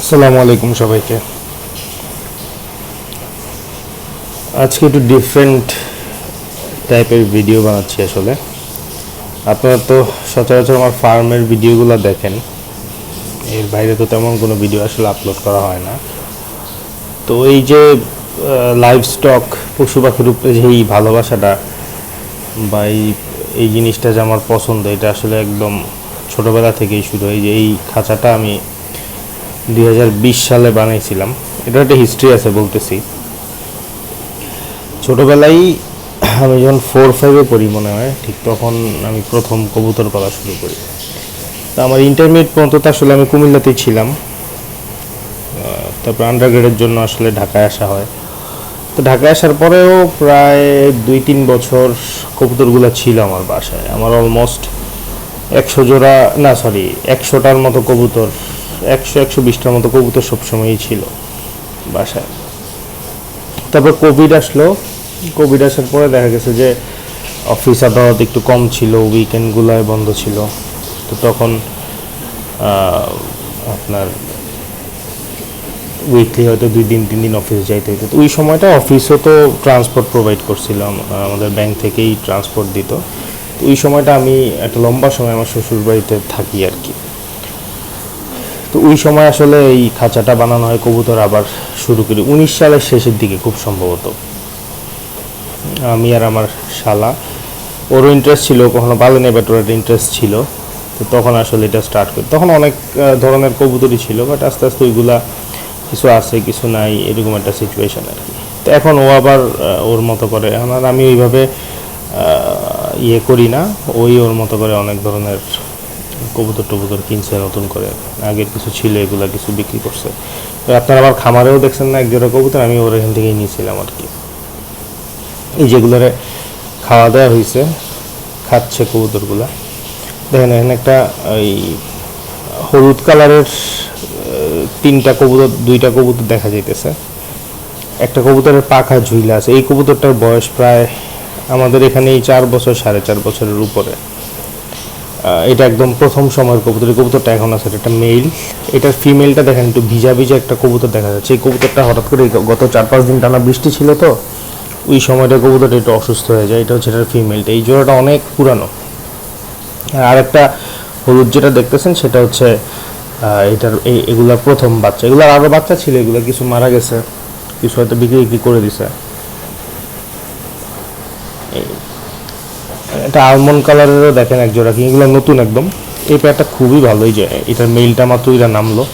আসসালামু আলাইকুম সবাইকে। আজকে একটু ডিফারেন্ট টাইপের ভিডিও বানাচ্ছি আসলে। আপনারা তো সচরাচর আমার ফার্মের ভিডিওগুলো দেখেন। এর বাইরে তো তেমন কোনো ভিডিও আসলে আপলোড করা হয় না। তো এই যে লাইভ স্টক পশু পাখির উপরে যে এই ভালোবাসাটা বা এই এই জিনিসটা যে আমার পছন্দ, এটা আসলে একদম ছোটোবেলা থেকেই শুরু হয়। যে এই খাঁচাটা আমি দুই হাজার বিশ সালে বানাইছিলাম। এটা একটা হিস্ট্রি আছে বলতেছি। ছোটোবেলায় আমি যখন ফোর ফাইভে পড়ি মনে হয়, ঠিক তখন আমি প্রথম কবুতর পালা শুরু করি। তা আমার ইন্টারমিডিয়েট পর্যন্ত তো আসলে আমি কুমিল্লাতেই ছিলাম। তারপর আন্ডারগ্রেডের জন্য আসলে ঢাকায় আসা হয়। তো ঢাকায় আসার পরেও প্রায় দুই, তিন বছর কবুতরগুলো ছিল আমার বাসায়। আমার অলমোস্ট একশো জোড়া, না সরি একশোটার মতো কবুতর একশো একশো বিশটার মতো কবুতর সবসময়ই ছিল বাসায়। তারপর কোভিড আসলো। কোভিড আসার পরে দেখা গেছে যে অফিস আদালত একটু কম ছিল উইকেন্ডগুলোয় বন্ধ ছিল। তো তখন আপনার উইকলি হয়তো দুই দিন, তিন দিন অফিসে যাইতে হতো তো ওই সময়টা অফিসও তো ট্রান্সপোর্ট প্রোভাইড করছিলাম আমাদের ব্যাংক থেকেই ট্রান্সপোর্ট দিত। তো ওই সময়টা আমি একটা লম্বা সময় আমার শ্বশুর বাড়িতে থাকি আর কি। তো ওই সময় আসলে এই খাঁচাটা বানানো হয় কবুতর আবার শুরু করি। উনিশ সালের শেষের দিকে খুব সম্ভবত। আমি আর আমার শালা, ওরও ইন্টারেস্ট ছিল, কখনো বালেনে ব্যাটোর একটা ইন্টারেস্ট ছিল। তো তখন আসলে এটা স্টার্ট করি। তখন অনেক ধরনের কবুতরই ছিল বাট আস্তে আস্তে ওইগুলা কিছু আছে, কিছু নাই, এরকম একটা সিচুয়েশন আর কি। তো এখন ও আবার ওর মতো করে আর আমি ওইভাবে ইয়ে করি না। ওই ওর মতো করে অনেক ধরনের কবুতর টবুতর কিনছে, নতুন করে। আগের কিছু ছিল, এগুলা কিছু বিক্রি করছে। তো আপনারা আমার খামারেও দেখছেন না এক জোড়া কবুতর আমি ওর এখান থেকেই নিয়েছিলাম আর কি। এই যেগুলোরে খাওয়া দাওয়া হয়েছে খাচ্ছে কবুতরগুলা। দেখেন, এখানে একটা ওই হলুদ কালারের তিনটা কবুতর, দুইটা কবুতর দেখা যাইতেছে। একটা কবুতরের পাখা ঝুইলা আছে। এই কবুতরটার বয়স প্রায় আমাদের এখানে এই চার বছর, সাড়ে চার বছরের উপরে। এটা একদম প্রথম সময়ের কবুতর। এই কবুতরটা এখন আছে, এটা মেল এটার ফিমেলটা দেখেন, একটু ভিজা ভিজা একটা কবুতর দেখা যাচ্ছে। এই কবুতরটা হঠাৎ করে গত চার পাঁচ দিন টানা বৃষ্টি ছিল তো, ওই সময়টা কবুতরটা একটু অসুস্থ হয়ে যায়। এটা হচ্ছে এটার ফিমেলটা এই জোড়াটা অনেক পুরানো। আর একটা হলুদ যেটা দেখতেছেন, সেটা হচ্ছে এটার এই- এগুলার প্রথম বাচ্চা। এগুলার আরও বাচ্চা ছিল, এগুলো কিছু মারা গেছে, কিছু হয়তো বিক্রি বিক্রি করে দিছে। এটা আলমন্ড কালারেরও দেখেন এক জোড়া কি, এগুলো নতুন একদম। এই পেয়ারটা খুবই ভালো, এই যে, এটার মেলটা মাত্র এটা নামলো।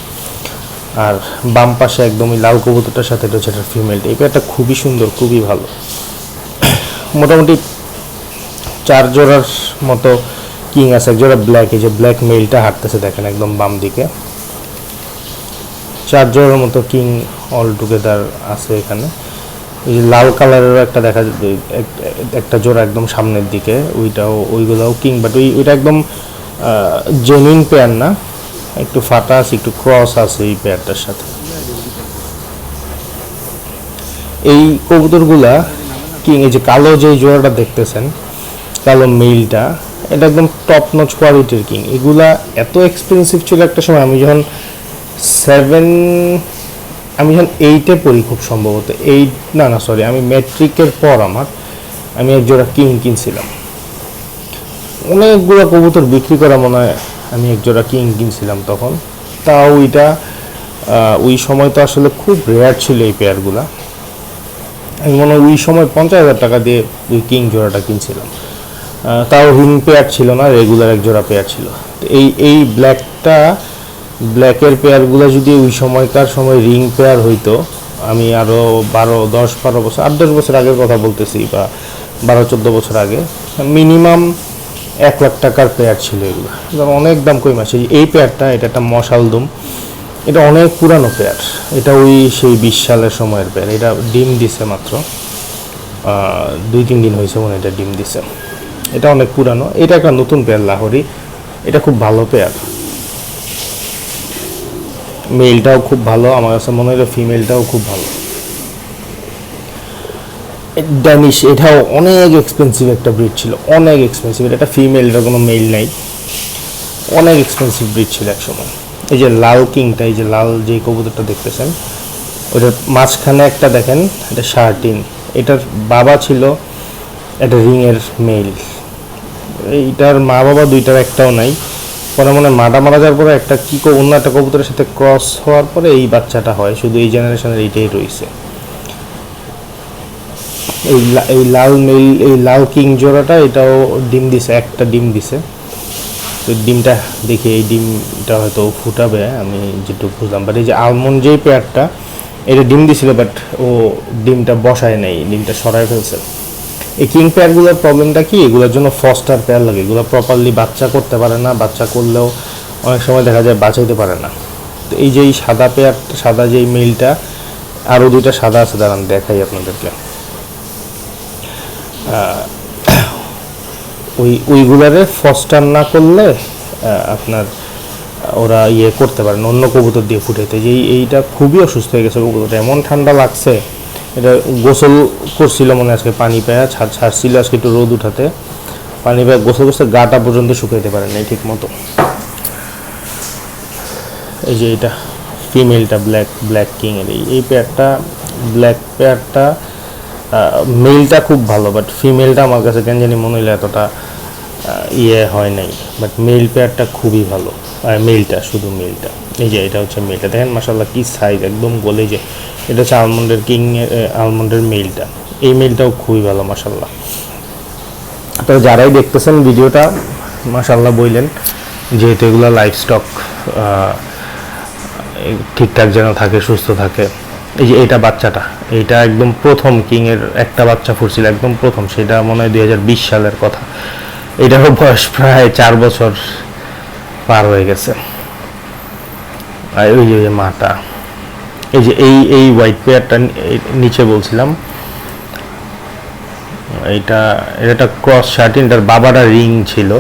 আর বাম পাশে একদম ওই লাল কবুতরটার সাথে হচ্ছে এটার ফিমেলটা এই পেয়ারটা খুবই সুন্দর, খুবই ভালো। মোটামুটি চার জোড়ার মতো কিং আছে, এক জোড়া ব্ল্যাক এই যে ব্ল্যাক মেলটা হাঁটতেছে দেখেন একদম বাম দিকে। চার জোড়ার মতো কিং অল টুগেদার আছে এখানে। যে লাল কালারেরও একটা দেখা একটা জোড়া একদম সামনের দিকে, ওইটাও, ওইগুলাও কিং বাট ওই, ওইটা একদম জেনুইন পেয়ার না। একটু ফাটা আছে, একটু ক্রস আছে এই পেয়ারটার সাথে। এই কবুতরগুলা কিং এই যে কালো যে জোড়াটা দেখতেছেন, কালো মেইলটা এটা একদম টপ নচ কোয়ালিটির কিং এগুলা এত এক্সপেন্সিভ ছিল একটা সময়, আমি যখন সেভেন আমি যখন এইটে পড়ি খুব সম্ভবত এইট না না সরি আমি ম্যাট্রিকের পর আমার, আমি এক জোড়া কিং কিনছিলাম। অনেকগুলো কবুতর বিক্রি করা মনে হয় আমি এক জোড়া কিং কিনছিলাম তখন। তাও ওইটা ওই সময় তো আসলে খুব রেয়ার ছিল এই পেয়ারগুলা আমি মনে হয় ওই সময় পঞ্চাশ হাজার টাকা দিয়ে ওই কিং জোড়াটা কিনছিলাম। তাও রিং পেয়ার ছিল না রেগুলার এক জোড়া পেয়ার ছিল। তো এই এই ব্ল্যাকটা ব্ল্যাকের পেয়ারগুলো যদি ওই সময়কার সময় রিং পেয়ার হইতো, আমি আরও বারো, দশ, বারো বছর, আট, দশ বছর আগের কথা বলতেছি বা বারো, চোদ্দ বছর আগে মিনিমাম এক লাখ টাকার পেয়ার ছিল এগুলো। এগুলো অনেক দাম কই মাসে এই পেয়ারটা এটা একটা মশালদম এটা অনেক পুরানো পেয়ার এটা ওই সেই বিশ সালের সময়ের পেয়ার এটা ডিম দিছে মাত্র। দুই, তিন দিন হয়েছে মনে এটা ডিম দিছে। এটা অনেক পুরানো। এটা একটা নতুন পেয়ার লাহোরি। এটা খুব ভালো পেয়ার মেলটাও খুব ভালো, আমার কাছে মনে হলো ফিমেলটাও খুব ভালো। ড্যানিশ এটাও অনেক এক্সপেন্সিভ একটা ব্রিড ছিল, অনেক এক্সপেন্সিভ এটা ফিমেল এটা কোনো মেল নাই। অনেক এক্সপেন্সিভ ব্রিড ছিল এক সময় এই যে লাল কিংটা, এই যে লাল যে কবুতরটা দেখতেছেন, ওটার মাঝখানে একটা দেখেন, এটা শার্টিন। এটার বাবা ছিল একটা রিংয়ের মেল এইটার মা বাবা দুইটার একটাও নাই। পরে মনে মাটা মারা যাওয়ার পরে একটা কী কো- অন্য একটা কবুতরের সাথে ক্রস হওয়ার পরে এই বাচ্চাটা হয়। শুধু এই জেনারেশনের এইটাই রয়েছে। এই এই লাল মেল এই লাল কিং জোড়াটা, এটাও ডিম দিছে, একটা ডিম দিছে। তো ডিমটা দেখি, এই ডিমটা হয়তো ফুটাবে, আমি যেটুকু বুঝলাম। বাট এই যে আলমন্ড যেই পেয়ারটা এটা ডিম দিছিল বাট ও ডিমটা বসায় নেই, ডিমটা সরায় ফেলছে। এই কিং পেয়ারগুলোর প্রবলেমটা কি? এগুলোর জন্য ফস্টার পেয়ার লাগে। এগুলো প্রপারলি বাচ্চা করতে পারে না। বাচ্চা করলেও অনেক সময় দেখা যায় বাঁচাইতে পারে না। তো এই যে এই সাদা পেয়ার সাদা যেই মেলটা আরও দুইটা সাদা আছে। দাঁড়ান, দেখাই আপনাদেরকে। ওই, ওইগুলারে ফস্টার না করলে আপনার, ওরা ইয়ে করতে পারে না। অন্য কবুতর দিয়ে ফুটাইতে। যে এই- এইটা খুবই অসুস্থ হয়ে গেছে কবুতরটা। এমন ঠান্ডা লাগছে এটা গোসল করছিল মনে আজকে পানি পেয়া, ছাড় ছাড়ছিল আজকে একটু রোদ উঠাতে। পানি পেয়ে গোসল করতে গাটা পর্যন্ত শুকাইতে পারে নাই ঠিক মতো এই যে এটা, ফিমেলটা ব্ল্যাক ব্ল্যাক কিং এর এই- এই পেয়ারটা, ব্ল্যাক পেয়ারটা মেলটা খুব ভালো বাট ফিমেলটা আমার কাছে কেন জানি মনে হলো এতটা ইয়ে হয় নাই। বাট মেল পেয়ারটা খুবই ভালো। আর মেলটা শুধু মেলটা এই যে, এটা হচ্ছে মেলটা দেখেন মাসাল্লাহ কি সাইজ একদম বলে যে, এটা হচ্ছে আলমন্ডের কিং আলমন্ডের মেলটা এই মেলটাও খুবই ভালো মাসাল্লাহ তো যারাই দেখতেছেন ভিডিওটা মাসাল্লাহ বললেন, যেহেতু এগুলো লাইফ স্টক ঠিকঠাক যেন থাকে, সুস্থ থাকে। এই যে এটা বাচ্চাটা, এইটা একদম প্রথম কিংয়ের একটা বাচ্চা ফুটছিল, একদম প্রথম। সেটা মনে হয় দুই হাজার বিশ সালের কথা। এটারও বয়স প্রায় চার বছর। পার হয়ে গেছে। ওই যে মাটা। এই যে, এই এই হোয়াইট পেয়ারটা নিচে বলছিলাম। এটা এটা ক্রস শার্টিন এটার বাবারা রিং ছিল।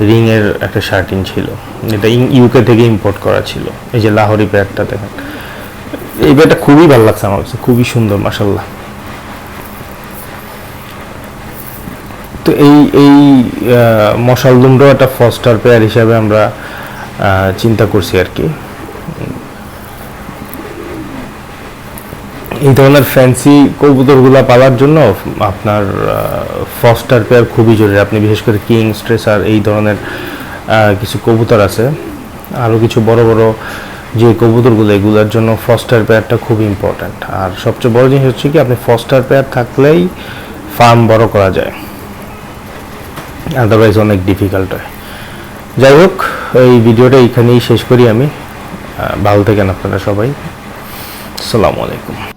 রিং এর একটা শার্টিন ছিল। এটা ইউকে থেকে ইম্পোর্ট করা ছিল। এই যে লাহোরি প্যাডটা দেখেন। এই প্যাডটা খুবই ভালো লাগছে আমার কাছে। খুবই সুন্দর মাসাল্লাহ তো এই এই মশাল দুমরাও একটা ফস্টার পেয়ার হিসাবে আমরা চিন্তা করছি আর কি। এই ধরনের ফ্যান্সি কবুতরগুলো পালার জন্য আপনার ফস্টার পেয়ার খুবই জরুরি। আপনি বিশেষ করে কিং স্ট্রেসার এই ধরনের কিছু কবুতর আছে। আরও কিছু বড় বড় যে কবুতরগুলো, এগুলোর জন্য ফস্টার পেয়ারটা খুব ইম্পর্ট্যান্ট আর সবচেয়ে বড় জিনিস হচ্ছে কি, আপনি ফস্টার পেয়ার থাকলেই ফার্ম বড় করা যায়। আদারওয়াইজ অনেক ডিফিকাল্ট হয়। যাই হোক, এই ভিডিওটা এইখানেই শেষ করি আমি। ভালো থাকেন আপনারা সবাই। সালামু আলাইকুম।